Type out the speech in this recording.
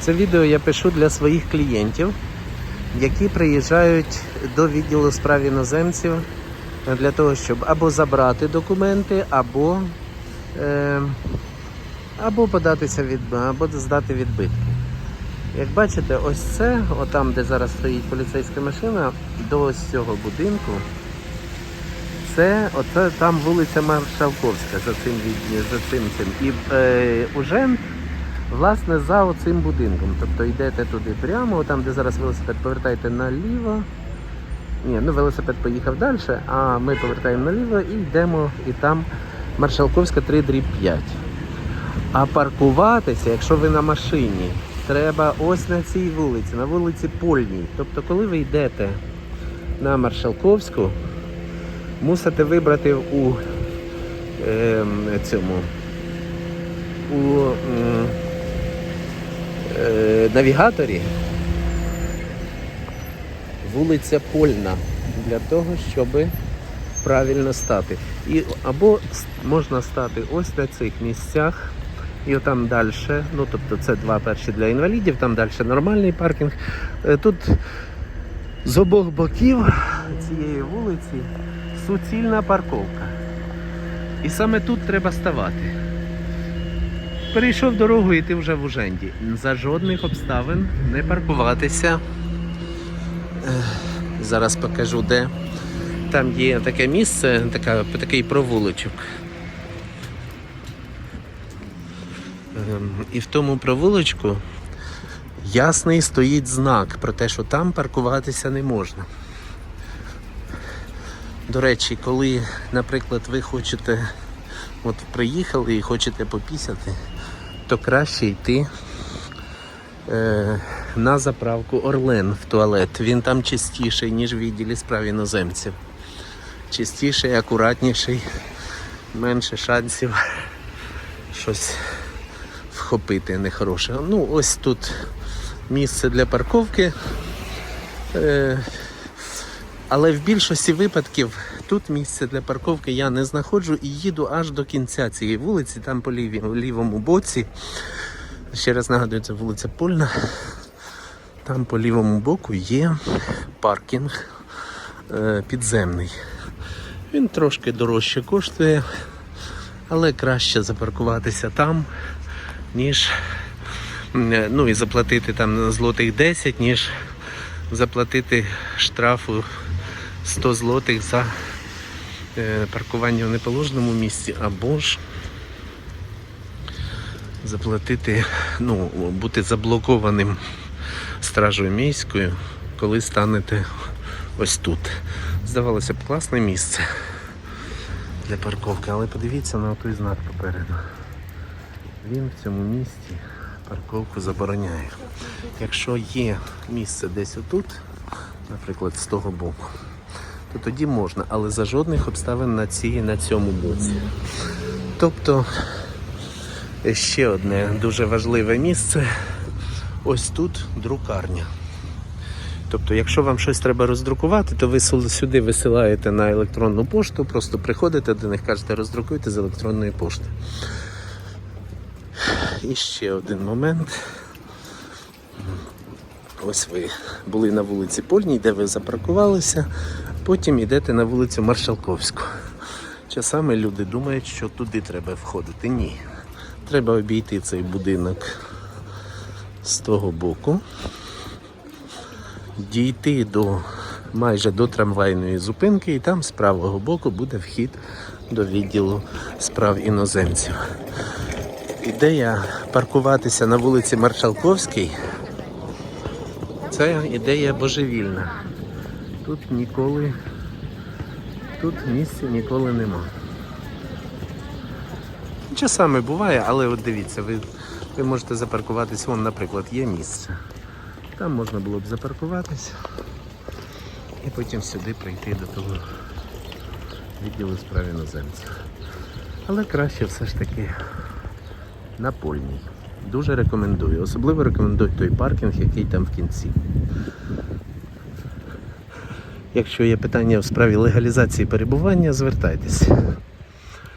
Це відео я пишу для своїх клієнтів, які приїжджають до відділу справ іноземців для того, щоб або забрати документи, або, е, або податися від або здати відбитки. Як бачите, ось це, отам, де зараз стоїть поліцейська машина, до ось цього будинку. Це оце там вулиця Маршалковська за цим за цим цим. І е, Ужент, власне, за оцим будинком. Тобто йдете туди прямо, там, де зараз велосипед, повертаєте наліво. Ні, ну велосипед поїхав далі, а ми повертаємо наліво і йдемо, і там Маршалковська 3 дріб 5. А паркуватися, якщо ви на машині, треба ось на цій вулиці, на вулиці Польній. Тобто, коли ви йдете на Маршалковську, мусите вибрати у е, цьому у е, навігаторі вулиця Польна для того, щоб правильно стати. І або можна стати ось на цих місцях. І там далі, ну тобто це два перші для інвалідів, там далі нормальний паркінг. Е, Тут з обох боків цієї вулиці суцільна парковка. І саме тут треба ставати. Перейшов дорогу і ти вже в Уженді. За жодних обставин не паркуватися. Зараз покажу де. Там є таке місце, така, такий провулочок. Ем, І в тому провулочку ясний стоїть знак про те, що там паркуватися не можна. До речі, коли, наприклад, ви хочете, от приїхали і хочете попісяти, то краще йти е, на заправку Орлен в туалет. Він там чистіший, ніж в відділі справ іноземців. Чистіший, акуратніший, менше шансів щось вхопити нехороше. Ну, ось тут місце для парковки. Е, але в більшості випадків тут місце для парковки я не знаходжу і їду аж до кінця цієї вулиці, там по ліві, лівому боці. Ще раз нагадую, це вулиця Польна. Там по лівому боку є паркінг е, підземний. Він трошки дорожче коштує, але краще запаркуватися там, ніж е, ну і заплатити там злотих 10, ніж заплатити штрафу 100 злотих за паркування в неположеному місці або ж заплатити, ну, бути заблокованим стражою міською, коли станете ось тут. Здавалося б, класне місце для парковки, але подивіться на той знак попереду. Він в цьому місці парковку забороняє. Якщо є місце десь отут, наприклад, з того боку, то тоді можна, але за жодних обставин на цій на цьому боці. Тобто ще одне дуже важливе місце. Ось тут друкарня. Тобто, якщо вам щось треба роздрукувати, то ви сюди висилаєте на електронну пошту, просто приходите до них, кажете, роздрукуйте з електронної пошти. І ще один момент. Ось ви були на вулиці Польній, де ви запаркувалися, потім йдете на вулицю Маршалковську. Часами люди думають, що туди треба входити. Ні. Треба обійти цей будинок з того боку, дійти до майже до трамвайної зупинки, і там з правого боку буде вхід до відділу справ іноземців. Ідея паркуватися на вулиці Маршалковській це ідея божевільна. Тут ніколи, тут місця ніколи нема. Часами буває, але от дивіться, ви, ви можете запаркуватись, вон, наприклад, є місце. Там можна було б запаркуватись і потім сюди прийти до того відділу справ іноземців. Але краще все ж таки на польній. Дуже рекомендую. Особливо рекомендую той паркінг, який там в кінці. Якщо є питання у справі легалізації перебування, звертайтеся.